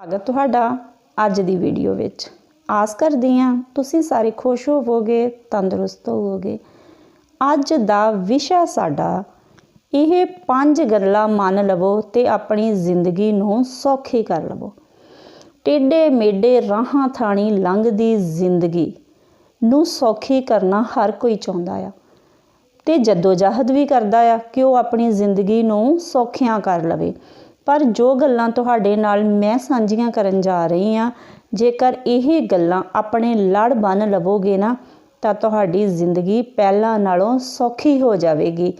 ਸਵਾਗਤ ਤੁਹਾਡਾ ਅੱਜ ਦੀ ਵੀਡੀਓ ਵਿੱਚ। ਆਸ ਕਰਦੀ ਹਾਂ ਤੁਸੀਂ ਸਾਰੇ ਖੁਸ਼ ਹੋਵੋਗੇ, ਤੰਦਰੁਸਤ ਹੋਵੋਗੇ। ਅੱਜ ਦਾ ਵਿਸ਼ਾ ਸਾਡਾ, ਇਹ ਪੰਜ ਗੱਲਾਂ ਮੰਨ ਲਵੋ ਤੇ ਆਪਣੀ ਜ਼ਿੰਦਗੀ ਨੂੰ ਸੌਖੀ ਕਰ ਲਵੋ। ਟੇਡੇ ਮੇਡੇ ਰਾਹਾਂ ਥਾਣੀ ਲੰਘਦੀ ਜ਼ਿੰਦਗੀ ਨੂੰ ਸੌਖੀ ਕਰਨਾ ਹਰ ਕੋਈ ਚਾਹੁੰਦਾ ਆ। ਤੇ ਜਦੋਜਹਿਦ ਵੀ ਕਰਦਾ ਆ ਕਿ ਉਹ ਆਪਣੀ ਜ਼ਿੰਦਗੀ ਨੂੰ ਸੌਖਿਆਂ ਕਰ ਲਵੇ। ਪਰ ਜੋ ਗੱਲਾਂ ਤੁਹਾਡੇ ਨਾਲ ਮੈਂ ਸਾਂਝੀਆਂ ਕਰਨ ਜਾ ਰਹੀ ਹਾਂ, ਜੇਕਰ ਇਹ ਗੱਲਾਂ ਆਪਣੇ ਲੜ ਬੰਨ ਲਵੋਗੇ ਨਾ, ਤਾਂ ਤੁਹਾਡੀ ਜ਼ਿੰਦਗੀ ਪਹਿਲਾਂ ਨਾਲੋਂ ਸੌਖੀ ਹੋ ਜਾਵੇਗੀ।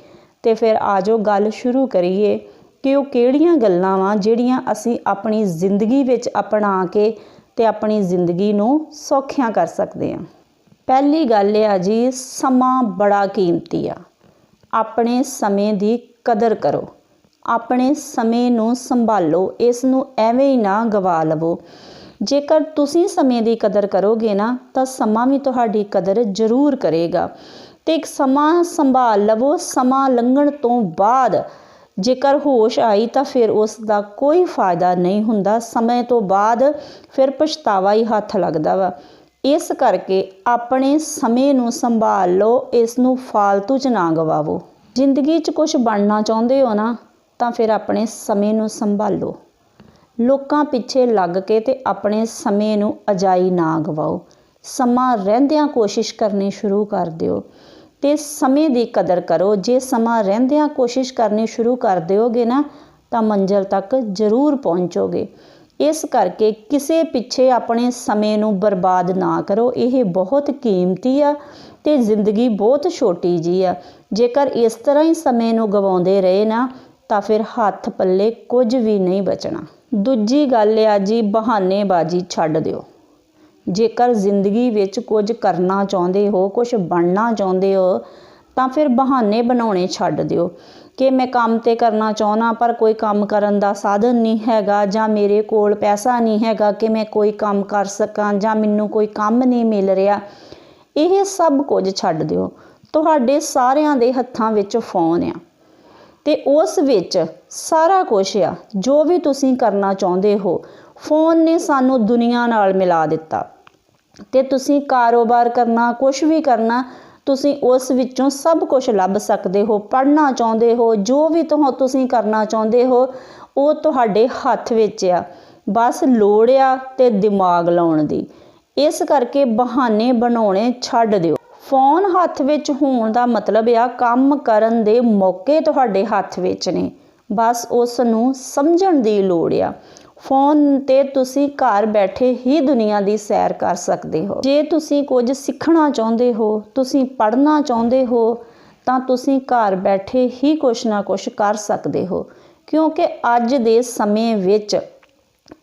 ਤੇ ਫਿਰ ਆਜੋ ਗੱਲ ਸ਼ੁਰੂ ਕਰੀਏ ਕਿ ਉਹ ਕਿਹੜੀਆਂ ਗੱਲਾਂ ਵਾਂ ਜਿਹੜੀਆਂ ਅਸੀਂ ਆਪਣੀ ਜ਼ਿੰਦਗੀ ਵਿੱਚ ਅਪਣਾ ਕੇ ਤੇ ਆਪਣੀ ਜ਼ਿੰਦਗੀ ਨੂੰ ਸੌਖਿਆਂ ਕਰ ਸਕਦੇ ਹਾਂ। ਪਹਿਲੀ ਗੱਲ ਇਹ ਆ ਜੀ, ਸਮਾਂ ਬੜਾ ਕੀਮਤੀ ਆ। ਆਪਣੇ ਸਮੇਂ ਦੀ ਕਦਰ ਕਰੋ। ਆਪਣੇ ਸਮੇਂ ਨੂੰ ਸੰਭਾਲੋ, ਇਸ ਨੂੰ ਐਵੇਂ ਹੀ ਨਾ ਗਵਾ ਲਵੋ। ਜੇਕਰ ਤੁਸੀਂ ਸਮੇਂ ਦੀ ਕਦਰ ਕਰੋਗੇ ਨਾ, ਤਾਂ ਸਮਾਂ ਵੀ ਤੁਹਾਡੀ ਕਦਰ ਜ਼ਰੂਰ ਕਰੇਗਾ। ਤੇ ਇੱਕ ਸਮਾਂ ਸੰਭਾਲ ਲਵੋ, ਸਮਾਂ ਲੰਘਣ ਤੋਂ ਬਾਅਦ। ਜੇਕਰ ਹੋਸ਼ ਆਈ, ਤਾਂ ਫਿਰ ਉਸ ਦਾ ਕੋਈ ਫਾਇਦਾ ਨਹੀਂ ਹੁੰਦਾ। ਸਮੇਂ ਤੋਂ ਬਾਅਦ ਫਿਰ ਪਛਤਾਵਾ ਹੀ ਹੱਥ ਲੱਗਦਾ ਵਾ। ਇਸ ਕਰਕੇ ਆਪਣੇ ਸਮੇਂ ਨੂੰ ਸੰਭਾਲ ਲਓ, ਇਸ ਨੂੰ ਫਾਲਤੂ 'ਚ ਨਾ ਗਵਾਵੋ। ਜ਼ਿੰਦਗੀ 'ਚ ਕੁਝ ਬਣਨਾ ਚਾਹੁੰਦੇ ਹੋ ਨਾ ਤਾਂ ਫਿਰ ਆਪਣੇ ਸਮੇਂ ਨੂੰ ਸੰਭਾਲੋ। ਲੋਕਾਂ ਪਿੱਛੇ ਲੱਗ ਕੇ ਤੇ ਆਪਣੇ ਸਮੇਂ ਨੂੰ ਅਜਾਈ ਨਾ ਗਵਾਓ। ਸਮਾਂ ਰਹਿੰਦਿਆਂ ਕੋਸ਼ਿਸ਼ ਕਰਨੀ ਸ਼ੁਰੂ ਕਰ ਦਿਓ ਤੇ ਸਮੇਂ ਦੀ ਕਦਰ ਕਰੋ। ਜੇ ਸਮਾਂ ਰਹਿੰਦਿਆਂ ਕੋਸ਼ਿਸ਼ ਕਰਨੀ ਸ਼ੁਰੂ ਕਰ ਦਿਓਗੇ ਨਾ, ਤਾਂ ਮੰਜ਼ਿਲ ਤੱਕ ਜ਼ਰੂਰ ਪਹੁੰਚੋਗੇ। ਇਸ ਕਰਕੇ ਕਿਸੇ ਪਿੱਛੇ ਆਪਣੇ ਸਮੇਂ ਨੂੰ ਬਰਬਾਦ ਨਾ ਕਰੋ। ਇਹ ਬਹੁਤ ਕੀਮਤੀ ਆ ਤੇ ਜ਼ਿੰਦਗੀ ਬਹੁਤ ਛੋਟੀ ਜੀ ਆ। ਜੇਕਰ ਇਸ ਤਰ੍ਹਾਂ ਹੀ ਸਮੇਂ ਨੂੰ ਗਵਾਉਂਦੇ ਰਹੇ ਨਾ ਤਾਂ ਫਿਰ ਹੱਥ ਪੱਲੇ ਕੁਝ ਵੀ ਨਹੀਂ ਬਚਣਾ। ਦੂਜੀ ਗੱਲ ਆ ਜੀ, ਬਹਾਨੇਬਾਜ਼ੀ ਛੱਡ ਦਿਓ। ਜੇਕਰ ਜ਼ਿੰਦਗੀ ਵਿੱਚ ਕੁਝ ਕਰਨਾ ਚਾਹੁੰਦੇ ਹੋ, ਕੁਝ ਬਣਨਾ ਚਾਹੁੰਦੇ ਹੋ, ਤਾਂ ਫਿਰ ਬਹਾਨੇ ਬਣਾਉਣੇ ਛੱਡ ਦਿਓ ਕਿ ਮੈਂ ਕੰਮ ਤੇ ਕਰਨਾ ਚਾਹੁੰਦਾ, ਪਰ ਕੋਈ ਕੰਮ ਕਰਨ ਦਾ ਸਾਧਨ ਨਹੀਂ ਹੈਗਾ ਜਾਂ ਮੇਰੇ ਕੋਲ ਪੈਸਾ ਨਹੀਂ ਹੈਗਾ ਕਿ ਮੈਂ ਕੋਈ ਕੰਮ ਕਰ ਸਕਾਂ ਜਾਂ ਮੈਨੂੰ ਕੋਈ ਕੰਮ ਨਹੀਂ ਮਿਲ ਰਿਹਾ। ਇਹ ਸਭ ਕੁਝ ਛੱਡ ਦਿਓ। ਤੁਹਾਡੇ ਸਾਰਿਆਂ ਦੇ ਹੱਥਾਂ ਵਿੱਚ ਫੋਨ ਆ। ਤੇ ਉਸ ਵਿੱਚ ਸਾਰਾ ਕੁਝ ਆ, ਜੋ ਵੀ ਤੁਸੀਂ ਕਰਨਾ ਚਾਹੁੰਦੇ ਹੋ। ਫੋਨ ਨੇ ਸਾਨੂੰ ਦੁਨੀਆ ਨਾਲ ਮਿਲਾ ਦਿੱਤਾ। ਤੇ ਤੁਸੀਂ ਕਾਰੋਬਾਰ ਕਰਨਾ ਕੁਝ ਵੀ ਕਰਨਾ, ਤੁਸੀਂ ਉਸ ਵਿੱਚੋਂ ਸਭ ਕੁਝ ਲੱਭ ਸਕਦੇ ਹੋ, ਪੜ੍ਹਨਾ ਚਾਹੁੰਦੇ ਹੋ, ਜੋ ਵੀ ਤੁਹ, ਤੁਸੀਂ ਕਰਨਾ ਚਾਹੁੰਦੇ ਹੋ, ਉਹ ਤੁਹਾਡੇ ਹੱਥ ਵਿੱਚ ਆ। ਬਸ ਲੋੜ ਆ ਤੇ ਦਿਮਾਗ ਲਾਉਣ ਦੀ। ਇਸ ਕਰਕੇ ਬਹਾਨੇ ਬਣਾਉਣੇ ਛੱਡ ਦਿਓ। ਫੋਨ ਹੱਥ ਵਿੱਚ ਹੋਣ ਦਾ ਮਤਲਬ ਆ ਕੰਮ ਕਰਨ ਦੇ ਮੌਕੇ ਤੁਹਾਡੇ ਹੱਥ ਵਿੱਚ ਨੇ। ਬਸ ਉਸ ਨੂੰ ਸਮਝਣ ਦੀ ਲੋੜ ਆ। ਫੋਨ ਤੇ ਤੁਸੀਂ ਘਰ ਬੈਠੇ ਹੀ ਦੁਨੀਆ ਦੀ ਸੈਰ ਕਰ ਸਕਦੇ ਹੋ। ਜੇ ਤੁਸੀਂ ਕੁਝ ਸਿੱਖਣਾ ਚਾਹੁੰਦੇ ਹੋ, ਤੁਸੀਂ ਪੜ੍ਹਨਾ ਚਾਹੁੰਦੇ ਹੋ, ਤਾਂ ਤੁਸੀਂ ਘਰ ਬੈਠੇ ਹੀ ਕੁਛ ਨਾ ਕੁਛ ਕਰ ਸਕਦੇ ਹੋ। ਕਿਉਂਕਿ ਅੱਜ ਦੇ ਸਮੇਂ ਵਿੱਚ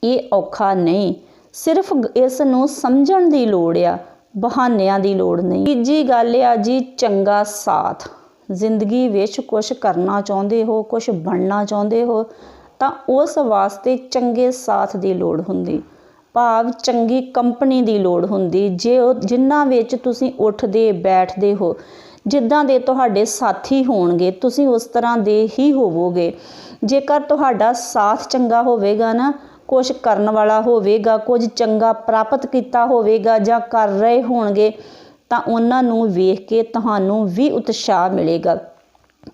ਇਹ ਔਖਾ ਨਹੀਂ। ਸਿਰਫ ਇਸ ਨੂੰ ਸਮਝਣ ਦੀ ਲੋੜ ਆ। ਬਹਾਨਿਆਂ ਦੀ ਲੋੜ ਨਹੀਂ। ਤੀਜੀ ਗੱਲ ਆ ਜੀ, ਚੰਗਾ ਸਾਥ। ਜ਼ਿੰਦਗੀ ਵਿੱਚ ਕੁਝ ਕਰਨਾ ਚਾਹੁੰਦੇ ਹੋ ਕੁਝ ਬਣਨਾ ਚਾਹੁੰਦੇ ਹੋ, ਤਾਂ ਉਸ ਵਾਸਤੇ ਚੰਗੇ ਸਾਥ ਦੀ ਲੋੜ ਹੁੰਦੀ। ਭਾਵ ਚੰਗੀ ਕੰਪਨੀ ਦੀ ਲੋੜ ਹੁੰਦੀ। ਜੇ ਉਹ ਜਿਨ੍ਹਾਂ ਵਿੱਚ ਤੁਸੀਂ ਉੱਠਦੇ, ਬੈਠਦੇ ਹੋ, ਜਿੱਦਾਂ ਦੇ ਤੁਹਾਡੇ ਸਾਥੀ ਹੋਣਗੇ, ਤੁਸੀਂ ਉਸ ਤਰ੍ਹਾਂ ਦੇ ਹੀ ਹੋਵੋਗੇ। ਜੇਕਰ ਤੁਹਾਡਾ ਸਾਥ ਚੰਗਾ ਹੋਵੇਗਾ ਨਾ ਕੁਝ ਕਰਨ ਵਾਲਾ ਹੋਵੇਗਾ, ਕੁਝ ਚੰਗਾ ਪ੍ਰਾਪਤ ਕੀਤਾ ਹੋਵੇਗਾ ਜਾਂ ਕਰ ਰਹੇ ਹੋਣਗੇ, ਤਾਂ ਉਹਨਾਂ ਨੂੰ ਵੇਖ ਕੇ ਤੁਹਾਨੂੰ ਵੀ ਉਤਸ਼ਾਹ ਮਿਲੇਗਾ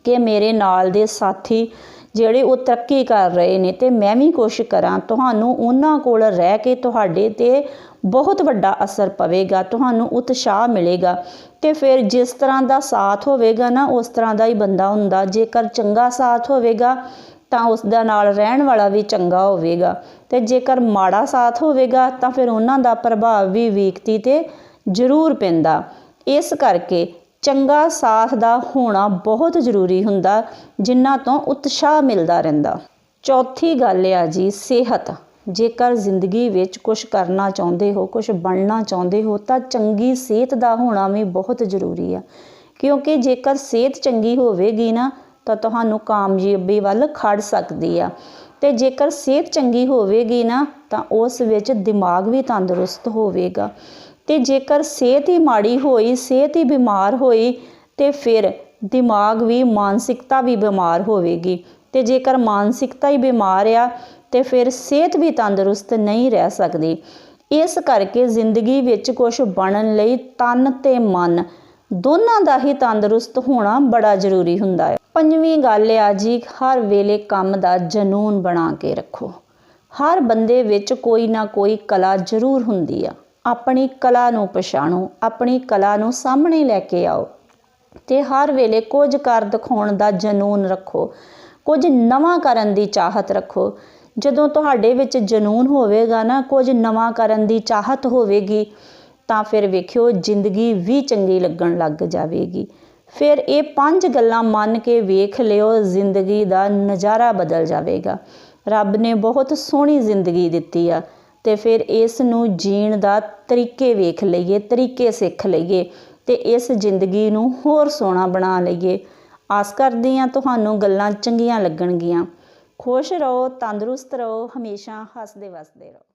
ਕਿ ਮੇਰੇ ਨਾਲ ਦੇ ਸਾਥੀ ਜਿਹੜੇ ਉਹ ਤਰੱਕੀ ਕਰ ਰਹੇ ਨੇ ਤੇ ਮੈਂ ਵੀ ਕੋਸ਼ਿਸ਼ ਕਰਾਂ। ਤੁਹਾਨੂੰ ਉਹਨਾਂ ਕੋਲ ਰਹਿ ਕੇ ਤੁਹਾਡੇ ਤੇ ਬਹੁਤ ਵੱਡਾ ਅਸਰ ਪਵੇਗਾ, ਤੁਹਾਨੂੰ ਉਤਸ਼ਾਹ ਮਿਲੇਗਾ ਤੇ ਫਿਰ ਜਿਸ ਤਰ੍ਹਾਂ ਦਾ ਸਾਥ ਹੋਵੇਗਾ ਨਾ, ਉਸ ਤਰ੍ਹਾਂ ਦਾ ਹੀ ਬੰਦਾ ਹੁੰਦਾ। ਜੇਕਰ ਚੰਗਾ ਸਾਥ ਹੋਵੇਗਾ ਤਾਂ ਉਸ ਦਾ ਨਾਲ ਰਹਿਣ ਵਾਲਾ ਵੀ ਚੰਗਾ ਹੋਵੇਗਾ। ਤੇ ਜੇਕਰ ਮਾੜਾ ਸਾਥ ਹੋਵੇਗਾ, ਤਾਂ ਫਿਰ ਉਹਨਾਂ ਦਾ ਪ੍ਰਭਾਵ ਵੀ ਵਿਅਕਤੀ ਤੇ ਜ਼ਰੂਰ ਪੈਂਦਾ। ਇਸ ਕਰਕੇ ਚੰਗਾ ਸਾਥ ਦਾ ਹੋਣਾ ਬਹੁਤ ਜ਼ਰੂਰੀ ਹੁੰਦਾ ਜਿਨ੍ਹਾਂ ਤੋਂ ਉਤਸ਼ਾਹ ਮਿਲਦਾ ਰਹਿੰਦਾ। ਚੌਥੀ ਗੱਲ ਆ ਜੀ, ਸਿਹਤ। ਜੇਕਰ ਜ਼ਿੰਦਗੀ ਵਿੱਚ ਕੁਝ ਕਰਨਾ ਚਾਹੁੰਦੇ ਹੋ ਕੁਝ ਬਣਨਾ ਚਾਹੁੰਦੇ ਹੋ, ਤਾਂ ਚੰਗੀ ਸਿਹਤ ਦਾ ਹੋਣਾ ਵੀ ਬਹੁਤ ਜ਼ਰੂਰੀ ਆ। ਕਿਉਂਕਿ ਜੇਕਰ ਸਿਹਤ ਚੰਗੀ ਹੋਵੇਗੀ ਨਾ ਤਾਂ ਤੁਹਾਨੂੰ ਕਾਮਯਾਬੀ ਵੱਲ ਖੜ ਸਕਦੀ ਆ। ਤੇ ਜੇਕਰ ਸਿਹਤ ਚੰਗੀ ਹੋਵੇਗੀ ਨਾ, ਤਾਂ ਉਸ ਵਿੱਚ ਦਿਮਾਗ ਵੀ ਤੰਦਰੁਸਤ ਹੋਵੇਗਾ। ਤੇ ਜੇਕਰ ਸਿਹਤ ਹੀ ਮਾੜੀ ਹੋਈ, ਸਿਹਤ ਹੀ ਬਿਮਾਰ ਹੋਈ, ਤੇ ਫਿਰ ਦਿਮਾਗ ਵੀ, ਮਾਨਸਿਕਤਾ ਵੀ ਬਿਮਾਰ ਹੋਵੇਗੀ। ਤੇ ਜੇਕਰ ਮਾਨਸਿਕਤਾ ਹੀ ਬਿਮਾਰ ਆ, ਤੇ ਫਿਰ ਸਿਹਤ ਵੀ ਤੰਦਰੁਸਤ ਨਹੀਂ ਰਹਿ ਸਕਦੀ। ਇਸ ਕਰਕੇ ਜ਼ਿੰਦਗੀ ਵਿੱਚ ਕੁਝ ਬਣਨ ਲਈ ਤਨ ਤੇ ਮਨ ਦੋਨਾਂ ਦਾ ਹੀ ਤੰਦਰੁਸਤ ਹੋਣਾ ਬੜਾ ਜ਼ਰੂਰੀ ਹੁੰਦਾ ਹੈ। ਪੰਜਵੀਂ ਗੱਲ ਆ ਜੀ, ਹਰ ਵੇਲੇ ਕੰਮ ਦਾ ਜਨੂਨ ਬਣਾ ਕੇ ਰੱਖੋ। ਹਰ ਬੰਦੇ ਵਿੱਚ ਕੋਈ ਨਾ ਕੋਈ ਕਲਾ ਜ਼ਰੂਰ ਹੁੰਦੀ ਆ। ਆਪਣੀ ਕਲਾ ਨੂੰ ਪਛਾਣੋ, ਆਪਣੀ ਕਲਾ ਨੂੰ ਸਾਹਮਣੇ ਲੈ ਕੇ ਆਓ। ਤੇ ਹਰ ਵੇਲੇ ਕੁਝ ਕਰ ਦਿਖਾਉਣ ਦਾ ਜਨੂਨ ਰੱਖੋ। ਕੁਝ ਨਵਾਂ ਕਰਨ ਦੀ ਚਾਹਤ ਰੱਖੋ। ਜਦੋਂ ਤੁਹਾਡੇ ਵਿੱਚ ਜਨੂਨ ਹੋਵੇਗਾ ਨਾ, ਕੁਝ ਨਵਾਂ ਕਰਨ ਦੀ ਚਾਹਤ ਹੋਵੇਗੀ, ਤਾਂ ਫਿਰ ਵੇਖਿਓ ਜ਼ਿੰਦਗੀ ਵੀ ਚੰਗੀ ਲੱਗਣ ਲੱਗ ਜਾਵੇਗੀ। ਫਿਰ ਇਹ ਪੰਜ ਗੱਲਾਂ ਮੰਨ ਕੇ ਵੇਖ ਲਿਓ, ਜ਼ਿੰਦਗੀ ਦਾ ਨਜ਼ਾਰਾ ਬਦਲ ਜਾਵੇਗਾ। ਰੱਬ ਨੇ ਬਹੁਤ ਸੋਹਣੀ ਜ਼ਿੰਦਗੀ ਦਿੱਤੀ ਆ ਤੇ ਫਿਰ ਇਸ ਨੂੰ ਜੀਣ ਦਾ ਤਰੀਕੇ ਵੇਖ ਲਈਏ, ਤਰੀਕੇ ਸਿੱਖ ਲਈਏ ਤੇ ਇਸ ਜ਼ਿੰਦਗੀ ਨੂੰ ਹੋਰ ਸੋਹਣਾ ਬਣਾ ਲਈਏ। ਆਸ ਕਰਦੀ ਹਾਂ ਤੁਹਾਨੂੰ ਗੱਲਾਂ ਚੰਗੀਆਂ ਲੱਗਣਗੀਆਂ। ਖੁਸ਼ ਰਹੋ, ਤੰਦਰੁਸਤ ਰਹੋ, ਹਮੇਸ਼ਾ ਹੱਸਦੇ ਵਸਦੇ ਰਹੋ।